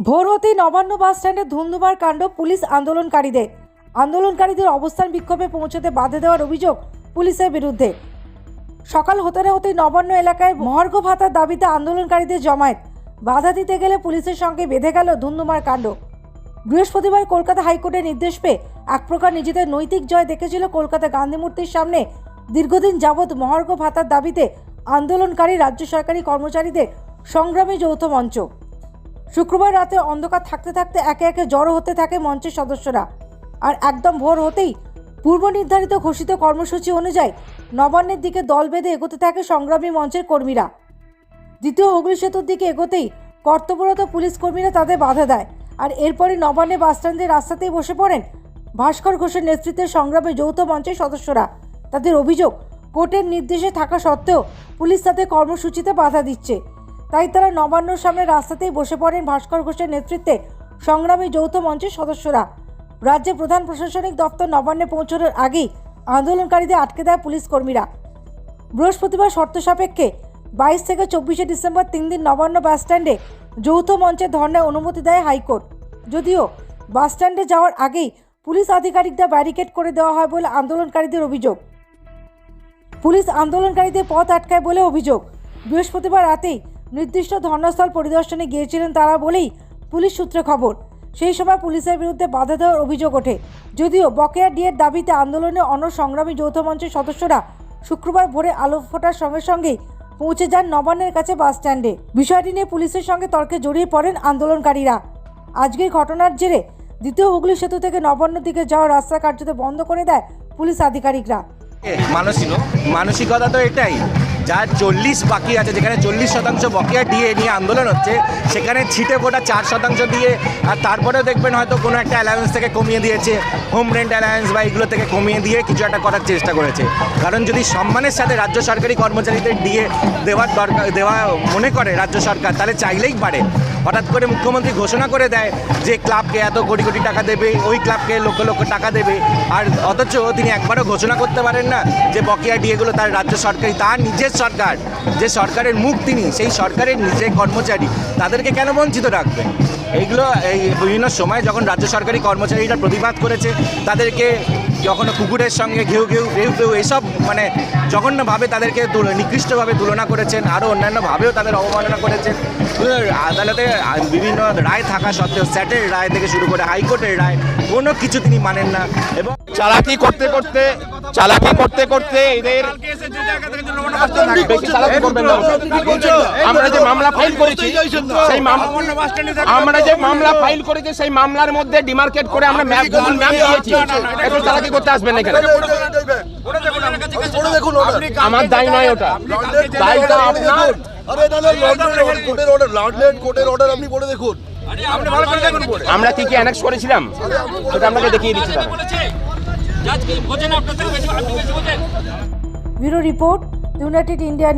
ভোর হতেই নবান্ন বাস স্ট্যান্ডে ধুন্ধুমার কাণ্ড পুলিশ আন্দোলনকারীদের। আন্দোলনকারীদের অবস্থান বিক্ষোভে পৌঁছতে বাধা দেওয়ার অভিযোগ পুলিশের বিরুদ্ধে। সকাল হতে না হতেই নবান্ন এলাকায় মহার্ঘ ভাতার দাবিতে আন্দোলনকারীদের জমায়েত। বাধা দিতে গেলে পুলিশের সঙ্গে বেঁধে গেল ধুন্ধুমার কাণ্ড। বৃহস্পতিবার কলকাতা হাইকোর্টের নির্দেশ পেয়ে এক প্রকার নিজেদের নৈতিক জয় দেখেছিল কলকাতা গান্ধী মূর্তির সামনে। দীর্ঘদিন যাবৎ মহার্ঘ ভাতার দাবিতে আন্দোলনকারী রাজ্য সরকারি কর্মচারীদের সংগ্রামী যৌথ মঞ্চ। শুক্রবার রাতে অন্ধকার থাকতে থাকতে একে একে জড়ো হতে থাকে মঞ্চের সদস্যরা। আর একদম ভোর হতেই পূর্ব নির্ধারিত ঘোষিত কর্মসূচি অনুযায়ী নবান্নের দিকে দল বেঁধে এগোতে থাকে সংগ্রামী মঞ্চের কর্মীরা। দ্বিতীয় হুগলি সেতুর দিকে এগোতেই কর্তব্যরত পুলিশ কর্মীরা তাদের বাধা দেয়। আর এরপরই নবান্নে বাসস্ট্যান্ডের রাস্তাতেই বসে পড়েন ভাস্কর ঘোষের নেতৃত্বে সংগ্রামে যৌথ মঞ্চের সদস্যরা। তাদের অভিযোগ, কোর্টের নির্দেশে থাকা সত্ত্বেও পুলিশ তাদের কর্মসূচিতে বাধা দিচ্ছে। তাই তারা নবান্নর সামনে রাস্তাতেই বসে পড়েন ভাস্কর ঘোষের নেতৃত্বে সংগ্রামী যৌথ মঞ্চের সদস্যরা। রাজ্যের প্রধান প্রশাসনিক দপ্তর নবান্নে পৌঁছানোর আগেই আন্দোলনকারীদের আটকে দেয় পুলিশ কর্মীরা। বৃহস্পতিবার শর্ত সাপেক্ষে বাইশ থেকে চব্বিশে ডিসেম্বর তিন দিন নবান্ন বাস স্ট্যান্ডে যৌথ মঞ্চে ধর্নায় অনুমতি দেয় হাইকোর্ট। যদিও বাস স্ট্যান্ডে যাওয়ার আগেই পুলিশ আধিকারিকদের ব্যারিকেড করে দেওয়া হয় বলে আন্দোলনকারীদের অভিযোগ। পুলিশ আন্দোলনকারীদের পথ আটকায় বলে অভিযোগ। বৃহস্পতিবার রাতেই নির্দিষ্ট ধর্নাস্থল পরিদর্শনে গিয়েছিলেন তারা বলেই পুলিশ সূত্রে খবর। সেই সময় পুলিশের বিরুদ্ধে বাধা দেওয়ার অভিযোগ ওঠে। যদিও বকেয়া ডিএর দাবিতে আন্দোলনে অন্য সংগ্রামী যৌথ মঞ্চের সদস্যরা শুক্রবার ভোরে আলো ফোটার সঙ্গে সঙ্গেই পৌঁছে যান নবান্নের কাছে বাস স্ট্যান্ডে। বিষয়টি নিয়ে পুলিশের সঙ্গে তর্কে জড়িয়ে পড়েন আন্দোলনকারীরা। আজকের ঘটনার জেরে দ্বিতীয় হুগলি সেতু থেকে নবান্ন দিকে যাওয়া রাস্তা কার্যত বন্ধ করে দেয় পুলিশ আধিকারিকরা। মানসিক, মানসিকতা তো এটাই। যার চল্লিশ বাকি আছে, যেখানে চল্লিশ শতাংশ বকেয়া দিয়ে নিয়ে আন্দোলন হচ্ছে, সেখানে ছিটে গোটা চার শতাংশ দিয়ে, আর তারপরেও দেখবেন হয়তো কোনো একটা অ্যালায়েন্স থেকে কমিয়ে দিয়েছে হোম রেন্ট অ্যালায়েন্স বা এগুলো থেকে কমিয়ে দিয়ে কিছু একটা করার চেষ্টা করেছে। কারণ যদি সম্মানের সাথে রাজ্য সরকারি কর্মচারীদের ডিএ দেওয়ার দরকার, দেওয়া মনে করে রাজ্য সরকার, তাহলে চাইলেই পারে। হঠাৎ করে মুখ্যমন্ত্রী ঘোষণা করে দেয় যে ক্লাবকে এত কোটি কোটি টাকা দেবে, ওই ক্লাবকে লক্ষ লক্ষ টাকা দেবে। আর অথচ তিনি একবারও ঘোষণা করতে পারেন না যে বকেয়া ডিএগুলো তার রাজ্য সরকারি তার নিজের সরকার। যে সরকারের মুখ তিনি, সেই সরকারের নিজের কর্মচারী। তাদেরকে কেন বঞ্চিত রাখবেন? এইগুলো, এই বিভিন্ন সময় যখন রাজ্য সরকারি কর্মচারীরা প্রতিবাদ করেছে, তাদেরকে কখনো কুকুরের সঙ্গে ঘেউ ঘেউ ঘেউ ঘেউ এসব মানে জঘন্যভাবে তাদেরকে নিকৃষ্টভাবে তুলনা করেছেন আরও অন্যান্যভাবেও তাদের অবমাননা করেছেন। আদালতে বিভিন্ন রায় থাকা সত্ত্বেও, স্যাটের রায় থেকে শুরু করে হাইকোর্টের রায়, কোনো কিছু তিনি মানেন না। এবং চালাকি করতে করতে চালাকি করতে করতে এদের আমরা যে মামলা ফাইল করেছি সেই আমরা যে মামলা ফাইল করেছি সেই মামলার মধ্যে ডিমার্কেট করে আমরা ম্যাপ গুগল ম্যাপ দিয়েছি। একটু চালাকি করতে আসবেন না এখানে। আমার দায় নয় ওটা। দায়টা আপনার আরে না না লন্ডনের কোর্টের অর্ডার লন্ডন কোর্টের অর্ডার আপনি পড়ে দেখুন। আমরা কি কি অ্যানেক্স করেছিলাম? সেটা আপনাকে দেখিয়ে দিচ্ছি দাঁড়ান। Bureau report United India